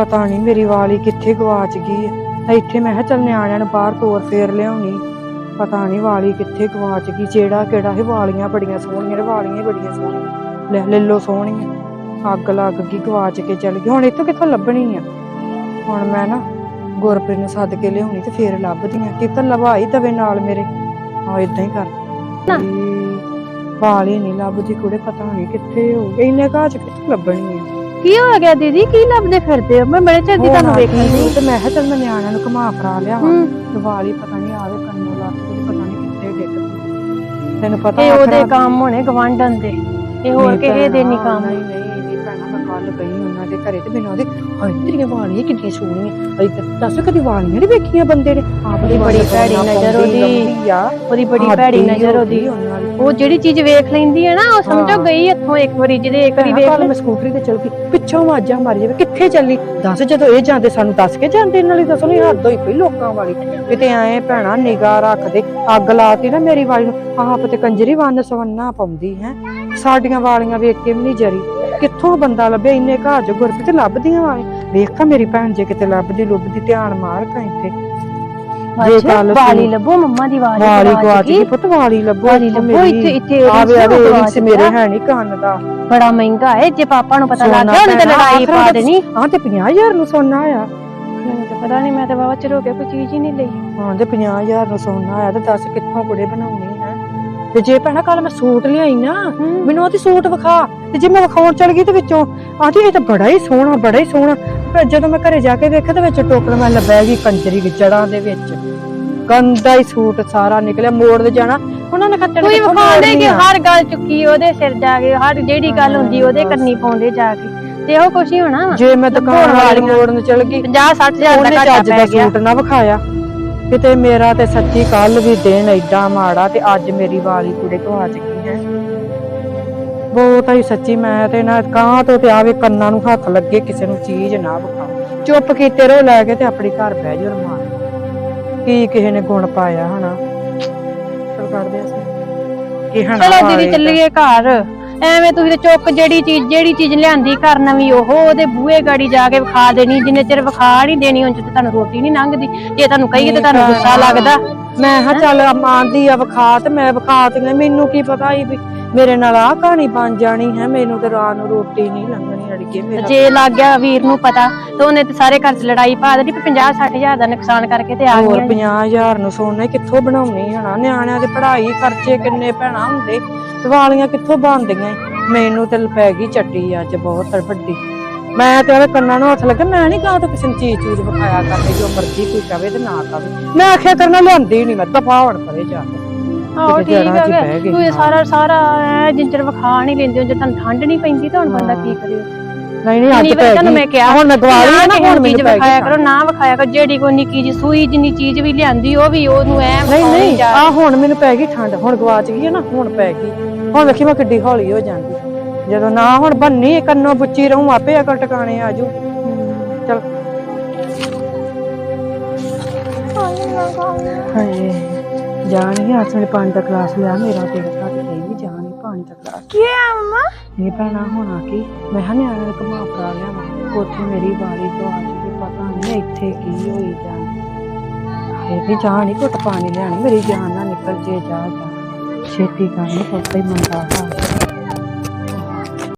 ਪਤਾ ਨਹੀਂ ਮੇਰੀ ਵਾਲੀ ਕਿੱਥੇ ਗਵਾਚ ਗਈ ਹੈ ਇੱਥੇ ਮੈਂ ਕਿਹਾ ਚੱਲ ਨਿਆਣਿਆਂ ਨੂੰ ਬਾਹਰ ਤੋਰ ਫੇਰ ਲਿਆਉਣੀ ਪਤਾ ਨਹੀਂ ਵਾਲੀ ਕਿੱਥੇ ਗਵਾਚ ਗਈ ਜਿਹੜਾ ਕਿਹੜਾ ਇਹ ਵਾਲੀਆਂ ਬੜੀਆਂ ਸੋਹਣੀਆਂ ਨੇ ਵਾਲੀਆਂ ਹੀ ਬੜੀਆਂ ਸੋਹਣੀਆਂ ਲੈ ਲੈ ਲੋ ਸੋਹਣੀਆਂ ਅੱਗ ਲੱਗ ਗਈ ਗਵਾਚ ਕੇ ਚੱਲ ਗਈ ਹੁਣ ਇੱਥੋਂ ਕਿੱਥੋਂ ਲੱਭਣੀ ਆ ਹੁਣ ਮੈਂ ਨਾ ਗੁਰਪ੍ਰੀਤ ਨੂੰ ਸੱਦ ਕੇ ਲਿਆਉਣੀ ਤੇ ਫੇਰ ਲੱਭਦੀ ਆ ਕਿਤੇ ਲਵਾਈ ਦਵੇ ਨਾਲ ਮੇਰੇ ਆ ਇਦਾਂ ਹੀ ਕਰ ਨਾ। ਵਾਲੀ ਨਹੀਂ ਲੱਭਦੀ ਕੁੜੇ ਪਤਾ ਨਹੀਂ ਕਿੱਥੇ ਹੋ ਗਈ ਇੰਨੇ ਘਾਹ ਚ ਕਿੱਥੇ ਲੱਭਣੀ ਆ ਕੀ ਹੋ ਗਿਆ ਦੀਦੀ? ਕੀ ਲੱਭਦੇ ਫਿਰਦੇ ਹੋ? ਮੈਂ ਬੜੇ ਚਿਰ ਦੀ ਤੁਹਾਨੂੰ ਵੇਖਣ ਦੀ ਤੇ ਮੈਂ ਕਿਹਾ ਚੱਲ ਮੈਂ ਨਿਆਣਿਆਂ ਨੂੰ ਘੁਮਾ ਫਰਾ ਲਿਆ ਹੂੰ। ਦਿਵਾਲੀ ਪਤਾ ਨਹੀਂ ਆਵੇ ਕੰਨੋਂ ਲੱਤ ਤੇ ਪਤਾ ਨਹੀਂ ਕਿੱਥੇ ਡਿੱਗ। ਤੈਨੂੰ ਪਤਾ ਇਹ ਉਹਦੇ ਕੰਮ ਹੋਣੇ ਗਵਾਂਢਣ ਦੇ। ਇਹ ਹੋਰ ਕਿਸੇ ਦੇ ਨਹੀਂ ਕੰਮ। ਨਹੀਂ ਨਹੀਂ ਨਹੀਂ ਭੈਣਾ ਮੈਂ ਕੱਲ ਗਈ ਦੇ ਘਰੇ ਤੇ ਮੈਨੂੰ ਉਹਦੇ ਹਾਏ ਤੇਰੀਆਂ ਵਾਲੀਆਂ ਕਿੰਨੀਆਂ ਸੋਹਣੀਆਂ। ਅਈ ਦੱਸ ਕਦੀ ਵਾਲੀਆਂ ਨਹੀਂ ਵੇਖੀਆਂ ਬੰਦੇ ਨੇ। ਆਪਣੀ ਬੜੀ ਭੈੜੀ ਨਜ਼ਰ ਉਹਦੀ। ਉਹਦੀ ਬੜੀ ਭੈੜੀ ਨਜ਼ਰ ਉਹਦੀ। ਉਹ ਜਿਹੜੀ ਚੀਜ਼ ਵੇਖ ਲੈਂਦੀ ਹੈ ਨਾ ਉਹ ਸਮਝੋ ਹਾਂ। ਗਈ ਇੱਥੋਂ ਇੱਕ ਵਾਰੀ ਜਿਹਦੇ ਇੱਕ ਵਾਰੀ ਵੇਖ ਮੈਂ ਸਕੂਟਰੀ ਤੇ ਚੱਲ ਗਈ ਪਿੱਛੋਂ ਆਵਾਜ਼ਾਂ ਮਾਰੀ ਜਾਵੇ ਕਿੱਥੇ ਚੱਲੀ? ਦੱਸ ਜਦੋਂ ਇਹ ਜਾਂਦੇ ਸਾਨੂੰ ਦੱਸ ਕੇ ਜਾਂਦੇ ਇਹਨਾਂ ਲਈ ਦੱਸੋ ਨਹੀਂ ਹੱਦ ਹੋਈ ਪਈ ਲੋਕਾਂ ਵਾਲੀ। ਕਿਤੇ ਐ ਭੈਣਾ ਨਿਗਾਹ ਰੱਖਦੇ ਅੱਗ ਲਾਤੀ ਨਾ ਮੇਰੀ ਵਾਲੀ ਨੂੰ। ਆਪ ਤੇ ਕੰਜਰੀ ਵੰਨ ਸਵੰਨਾ ਪਾਉਂਦੀ ਹੈ। ਸਾਡੀਆਂ ਵਾਲੀਆਂ ਵੇਖ ਕੇ ਵੀ ਨਹੀਂ ਜਰੀ। ਕਿੱਥੋਂ ਬੰਦਾ ਲੱਭੇ ਇੰਨੇ ਘਾਹ ਚ ਗੁਰਪ੍ਰੀਤ ਲੱਭਦੀਆਂ ਵਾਲੀ ਵੇਖਾਂ ਮੇਰੀ ਭੈਣ ਜੇ ਕਿਤੇ ਲੱਭਦੀ ਲੁੱਭਦੀ ਧਿਆਨ ਮਾਰ ਕਾ ਇੱਥੇ। ਜੇ ਵਾਲੀ ਲੱਭੋ ਮੰਮਾ ਦੀ ਵਾਲੀ ਵਾਲੀ ਗਵਾਚ ਗਈ। ਪੁੱਤ ਵਾਲੀ ਲੱਭੋ ਵਾਲੀ ਲੱਭੋ। ਇੱਥੇ ਇੱਥੇ ਆਵੇ ਆਵੇ earrings ਮੇਰੇ ਹੈ ਨਹੀਂ ਕੰਨ ਦਾ। ਬੜਾ ਮਹਿੰਗਾ ਹੈ ਜੇ ਪਾਪਾ ਨੂੰ ਪਤਾ ਲੱਗ ਗਿਆ ਉਹਨੇ ਤਾਂ ਲੜਾਈ ਪਾ ਦੇਣੀ। ਹਾਂ ਤੇ 50000 ਨੂੰ ਸੋਨਾ ਆ ਮੈਨੂੰ ਤਾਂ ਪਤਾ ਨਹੀਂ ਮੈਂ ਤਾਂ ਬਾਬਾ ਚਿਰ ਹੋ ਗਿਆ ਕੋਈ ਚੀਜ਼ ਹੀ ਨਹੀਂ ਲਈ। ਹਾਂ ਤੇ 50000 ਨੂੰ ਸੋਨਾ ਆਇਆ ਤੇ ਦੱਸ ਕਿੱਥੋਂ ਕੁੜੇ ਬਣਾਉਣੀ? ਤੇ ਜੇ ਭੈਣਾ ਕੱਲ ਮੈਂ ਸੂਟ ਲਿਆਈ ਨਾ ਮੈਨੂੰ ਉਹਦੀ ਸੂਟ ਵਿਖਾ ਤੇ ਜੇ ਮੈਂ ਵਿਖਾਉਣ ਚਲ ਗਈ ਤੇ ਵਿੱਚੋਂ ਆਂਦੀ ਇਹ ਤਾਂ ਬੜਾ ਹੀ ਸੋਹਣਾ ਬੜਾ ਹੀ ਸੋਹਣਾ। ਪਰ ਜਦੋਂ ਮੈਂ ਘਰੇ ਜਾ ਕੇ ਵੇਖਿਆ ਤੇ ਵਿੱਚ ਟੋਕਰ ਮੈਂ ਲੱਭਿਆ ਗਈ ਕੰਜਰੀ ਦੀ ਜੜਾਂ ਦੇ ਵਿੱਚ। ਗੰਦਾ ਹੀ ਸੂਟ ਸਾਰਾ ਨਿਕਲਿਆ ਮੋੜ ਦੇ ਜਾਣਾ। ਉਹਨਾਂ ਨੇ ਖੱਟਣ ਕੋਈ ਵਿਖਾਉਂਦੇ ਕਿ ਹਰ ਗੱਲ ਚੁੱਕੀ ਉਹਦੇ ਸਿਰ ਜਾ ਕੇ ਹਰ ਜਿਹੜੀ ਗੱਲ ਹੁੰਦੀ ਉਹਦੇ ਕੰਨੀ ਪਾਉਂਦੇ ਜਾ ਕੇ। ਤੇ ਉਹ ਕੁਛ ਹੀ ਹੋਣਾ। ਜੇ ਮੈਂ ਦੁਕਾਨ ਵਾਲੀ ਵਾਲੀਆਂ। ਮੋੜ ਨੂੰ ਚਲ ਗਈ 50 60000 ਉਹਨੇ ਦਾ ਘਾਟਾ ਪੈ ਗਿਆ। ਸੂਟ ਨਾ ਵਿਖਾਇਆ। ਕਿਤੇ ਮੇਰਾ ਤੇ ਸੱਚੀ ਕੱਲ ਵੀ ਦਿਨ ਐਡਾ ਮਾੜਾ ਤੇ ਅੱਜ ਮੇਰੀ ਵਾਲੀ ਕੁੜੇ ਤੋਂ ਆ ਚੁੱਕੀ ਹੈ? ਬਹੁਤ ਹੀ ਸੱਚੀ ਮੈਂ ਤੇ ਨਾ ਕਾਂ ਤੋਂ ਤੇ ਆਵੇ ਕੰਨਾਂ ਨੂੰ ਹੱਥ ਲੱਗੇ ਕਿਸੇ ਨੂੰ ਚੀਜ਼ ਨਾ ਵਿਖਾਓ ਚੁੱਪ ਕੀਤੇ ਰਹੋ ਲੈ ਕੇ ਤੇ ਆਪਣੀ ਘਰ ਬਹਿ ਜਾਓ ਰਮਾਨ। ਕੀ ਕਿਸੇ ਨੇ ਗੁਣ ਪਾਇਆ ਹਨਾ? ਚਲ ਕਰਦੇ ਅਸੀਂ। ਕੀ ਹਨਾ ਚਲੋ ਦੀਦੀ ਚੱਲੀਏ ਘਰ। ਐਵੇਂ ਤੁਸੀਂ ਤੇ ਚੁੱਕ ਜਿਹੜੀ ਚੀਜ਼ ਜਿਹੜੀ ਚੀਜ਼ ਲਿਆਂਦੀ ਘਰ ਨਵੀਂ ਉਹ ਉਹਦੇ ਬੂਹੇ ਗਾੜੀ ਜਾ ਕੇ ਵਿਖਾ ਦੇਣੀ ਜਿੰਨੇ ਚਿਰ ਵਿਖਾ ਨਹੀਂ ਦੇਣੀ ਉਂਝ ਤੇ ਤੁਹਾਨੂੰ ਰੋਟੀ ਨਹੀਂ ਲੰਘਦੀ। ਜੇ ਤੁਹਾਨੂੰ ਕਹੀਏ ਤੇ ਤੁਹਾਨੂੰ ਗੁੱਸਾ ਲੱਗਦਾ। ਮੈਂ ਹਾਂ ਚੱਲ ਮਾਨਦੀ ਆ ਵਿਖਾ ਤੇ ਮੈਂ ਵਿਖਾਤੀਆਂ ਮੈਨੂੰ ਕੀ ਪਤਾ ਸੀ ਵੀ ਮੇਰੇ ਨਾਲ ਆਹ ਕਹਾਣੀ ਬਣ ਜਾਣੀ ਹੈ ਮੈਨੂੰ ਤੇ ਰਾਤ ਨੂੰ ਰੋਟੀ ਨਹੀਂ ਲੰਘਣੀ ਅੜੀਏ ਮੇਰਾ ਜੇ ਲੱਗ ਗਿਆ ਵੀਰ ਨੂੰ ਪਤਾ ਤੇ ਉਹਨੇ ਤੇ ਸਾਰੇ ਘਰ 'ਚ ਲੜਾਈ ਪਾ ਦੇਣੀ ਵੀ 50 60000 ਦਾ ਨੁਕਸਾਨ ਕਰਕੇ ਤੇ ਆ ਹੋਰ ਗਈਆਂ 50000 ਨੂੰ ਸੋਨਾ ਕਿੱਥੋਂ ਬਣਾਉਣੀ ਹਨਾ ਨਿਆਣਿਆਂ ਦੇ ਪੜ੍ਹਾਈ ਖਰਚੇ ਕਿੰਨੇ ਭੈਣਾ ਹੁੰਦੇ ਦਿਵਾਲੀਆਂ ਕਿੱਥੋਂ ਬਣਦੀਆਂ ਈ? ਮੈਨੂੰ ਤੇ ਪੈ ਗਈ ਚੱਟੀ ਅੱਜ ਬਹੁਤ ਵੱਡੀ। ਮੈਂ ਤੇ ਉਹਦੇ ਕੰਨਾਂ ਨੂੰ ਹੱਥ ਲੱਗਾ ਮੈਂ ਨਹੀਂ ਕਹਾਂ ਤਾਂ ਕਿਸੇ ਨੂੰ ਚੀਜ਼ ਚੂਜ਼ ਵਿਖਾਇਆ ਕਰਨੀ ਜੋ ਮਰਜ਼ੀ ਕੋਈ ਕਵੇ ਤੇ ਨਾ ਕਵੇ। ਮੈਂ ਆਖਿਆ ਕਰਨਾ ਲਿਆਂਦੀ ਨਹੀਂ ਮੈਂ ਦਫਾ ਹੋਣ ਪਰੇ ਜਾ ਕੇ। ਆਹੋ ਠੀਕ ਬਹਿ ਗਈ। ਤੂੰ ਇਹ। ਸਾਰਾ ਸਾਰਾ ਐ ਜਿੰਚਰ ਵਿਖਾ ਨਹੀਂ ਲੈਂਦੇ ਜੇ ਤੁਹਾਨੂੰ ਠੰਡ ਨਹੀਂ ਪੈਂਦੀ ਤਾਂ ਹੁਣ ਬੰਦਾ ਕੀ ਕਰੇ? ਨਹੀਂ ਨਹੀਂ ਅੱਜ ਪੈ ਤੁਹਾਨੂੰ ਮੈਂ ਗਈ ਕਿਹਾ ਹੁਣ ਲਈ ਨਾ ਹੁਣ ਮੈਨੂੰ ਪੈ ਵਿਖਾਇਆ ਗਈ ਕਰੋ ਨਾ ਵਿਖਾਇਆ ਕਰੋ ਜਿਹੜੀ ਕੋਈ ਨਿੱਕੀ ਜੀ ਸੂਈ ਜਿੰਨੀ ਚੀਜ਼ ਵੀ ਲਿਆਂਦੀ ਉਹ ਵੀ ਉਹਨੂੰ ਐ ਨਹੀਂ ਨਹੀਂ ਆ ਹੁਣ ਮੈਨੂੰ ਪੈ ਗਈ ਠੰਡ ਹੁਣ ਗਵਾਚ ਗਈ ਹੈ ਨਾ ਹੁਣ ਪੈ ਗਈ। ਹੁਣ ਵੇਖੀ ਮੈਂ ਕਿੱਡੀ ਹੌਲੀ ਹੋ ਜਾਂਦੀ। ਜਦੋਂ ਨਾ ਹੁਣ ਬੰਨੀ ਕੰਨੋਂ ਬੁੱਚੀ ਰਹੂੰ ਆਪੇ ਅਕਲ ਟਿਕਾਣੇ ਆ ਜੂ ਚਲ। ਹਾਏ ਜਾਣੀ ਅੱਜ ਮੇਰੇ ਪਾਣੀ ਦਾ ਗਲਾਸ ਲਿਆ ਮੇਰਾ ਤੇ ਘੱਟ ਕੇ ਵੀ ਜਾਣੀ ਪਾਣੀ ਦਾ ਗਲਾਸ। ਕੀ ਆ ਮਮਾ? ਨਹੀਂ ਭੈਣਾ ਹੋਣਾ ਕੀ? ਮੈਂ ਹਾਂ ਨਿਆਣੇ ਨੂੰ ਘੁਮਾ ਫਰਾ ਲਿਆ ਵਾ ਉੱਥੇ ਮੇਰੀ ਵਾਰੀ ਤੋਂ ਆ ਚੁੱਕੀ ਪਤਾ ਨਹੀਂ ਇੱਥੇ ਕੀ ਹੋਈ ਜਾਣ। ਇਹ ਵੀ ਜਾਣ ਹੀ ਘੁੱਟ ਪਾਣੀ ਲੈਣੀ ਮੇਰੀ ਜਾਨ ਨਾ ਨਿਕਲ ਜੇ ਜਾ ਜਾ। ਛੇਤੀ ਕਰਨੀ ਪੁੱਤ ਹੀ ਮੰਦਾ ਹਾਲ